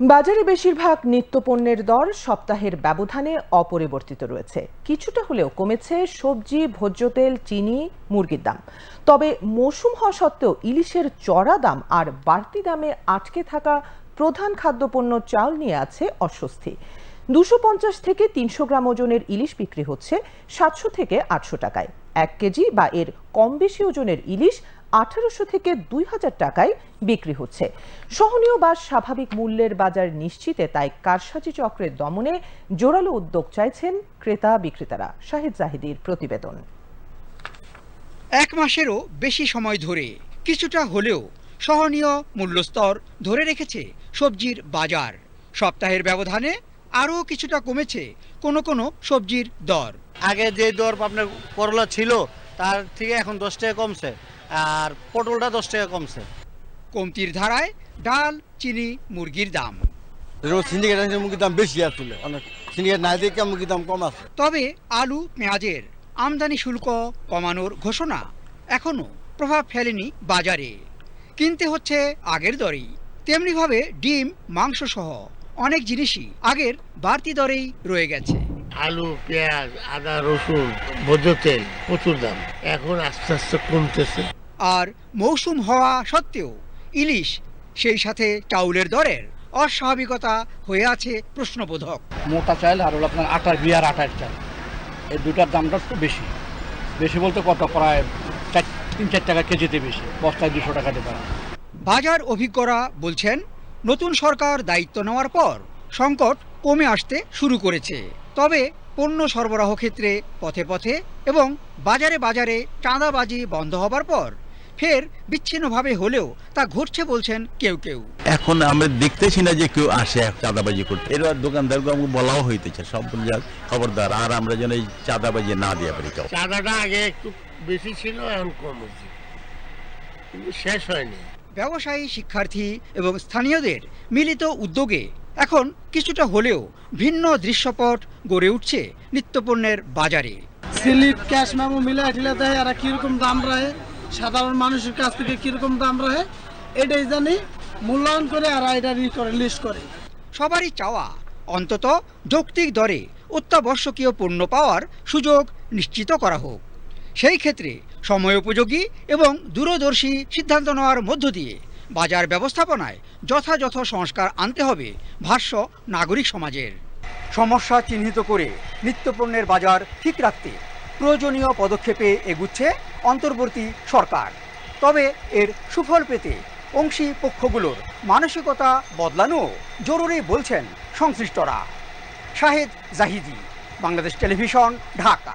বাজারে বেশিরভাগ নিত্যপণ্যের দর সপ্তাহের ব্যবধানে অপরিবর্তিত রয়েছে। কিছুটা হলেও কমেছে সবজি ভোজ্য তেল চিনি, মুরগির দাম। তবে মৌসুম হওয়া সত্ত্বেও ইলিশের চড়া দাম আর বাড়তি দামে আটকে থাকা প্রধান খাদ্যপণ্য চাল নিয়ে আছে অস্বস্তি। দুশো পঞ্চাশ থেকে তিনশো গ্রাম ওজনের ইলিশ বিক্রি হচ্ছে সাতশো থেকে আটশো টাকায়। এক কেজি বা এর কম বেশি ওজনের ইলিশ আঠারোশো থেকে দুই হাজার টাকায় বিক্রি হচ্ছে। সহনীয় বা স্বাভাবিক মূল্যের বাজার নিশ্চিতে তাই কারসাজি চক্রের দমনে জোরালো উদ্যোগ চাইছেন ক্রেতা বিক্রেতারা। শাহিদ জাহিদির প্রতিবেদন। এক মাসেরও বেশি সময় ধরে কিছুটা হলেও সহনীয় মূল্যস্তর ধরে রেখেছে সবজির বাজার। সপ্তাহের ব্যবধানে আরও কিছুটা কমেছে কোনো কোনো সবজির দর। আগে যে দর আপনার করলা ছিল তার থেকে এখন দশ টাকা কমছে। আর পটলটা দশ টাকা কমছে। কমতির ধারায় ডাল চিনি মুরগির দাম। সিন্ডিকেট মুরগির দাম বেশি আসলে অনেক সিন্ডিকেট না দেখে মুরগির দাম কম আছে। তবে আলু পেঁয়াজের আমদানি শুল্ক কমানোর ঘোষণা এখনও প্রভাব ফেলেনি বাজারে। কিনতে হচ্ছে আগের দরেই। তেমনিভাবে ডিম মাংস সহ অনেক জিনিসই আগের বাড়তি দরেই রয়ে গেছে। আলু পেঁয়াজ আদা রসুন ভোজ্য তেল প্রচুর দাম। এখন আস্তে আস্তে কমতেছে। আর মৌসুম হওয়া সত্ত্বেও ইলিশ সেই সাথে চাউলের দরের অস্বাভাবিকতা হয়ে আছে প্রশ্নবোধক। মোটা চাল আর হলো আপনার আটার বিয়ার আটার চাল। এই দুটার দামটা একটু বেশি। বেশি বলতে কত? প্রায় চার তিন চার টাকা কেজিতে বেশি। বস্তায় দুশো টাকা দিতে পারে বাজার অভিজ্ঞরা বলছেন নতুন সরকার দায়িত্ব নেওয়ার পর সংকট কমে আসতে শুরু করেছে। তবে পণ্য সরবরাহ ক্ষেত্রে পথে পথে এবং বাজারে বাজারে চাঁদাবাজি বন্ধ হবার পর ফের বিচ্ছিন্নভাবে হলেও তা ঘটছে বলছেন কেউ কেউ। এখন আমরা দেখতেছি না যে কেউ আসে চাঁদাবাজি করতে। এবার দোকানদারকে আমাকে বলাও হইতেছে সব খবরদার আর আমরা যেন এই চাঁদাবাজি না দিয়ে পারি কাউ। চাঁদাটা আগে একটু বেশি ছিল এখন কম হচ্ছে কিন্তু শেষ হয়নি। ব্যবসায়ী শিক্ষার্থী এবং স্থানীয়দের মিলিত উদ্যোগে এখন কিছুটা হলেও ভিন্ন দৃশ্যপট গড়ে উঠছে নিত্যপণ্যের বাজারে। স্লিপ ক্যাশ মেমো মিলে ঠিলে দেয় আর কীরকম দাম রাখে? সাধারণ মানুষের কাছ থেকে কীরকম দাম রাখে? এটাই জানি মূল্যায়ন করে আর এটা করে লিস্ট করে। সবারই চাওয়া অন্তত যৌক্তিক দরে অত্যাবশ্যকীয় পণ্য পাওয়ার সুযোগ নিশ্চিত করা হোক। সেই ক্ষেত্রে সময়োপযোগী এবং দূরদর্শী সিদ্ধান্ত নেওয়ার মধ্য দিয়ে বাজার ব্যবস্থাপনায় যথাযথ সংস্কার আনতে হবে, ভাষ্য নাগরিক সমাজের। সমস্যা চিহ্নিত করে নিত্যপণ্যের বাজার ঠিক রাখতে প্রয়োজনীয় পদক্ষেপে এগুচ্ছে অন্তর্বর্তী সরকার। তবে এর সুফল পেতে অংশী পক্ষগুলোর মানসিকতা বদলানো জরুরি বলছেন সংশ্লিষ্টরা। শাহেদ জাহিদি, বাংলাদেশ টেলিভিশন, ঢাকা।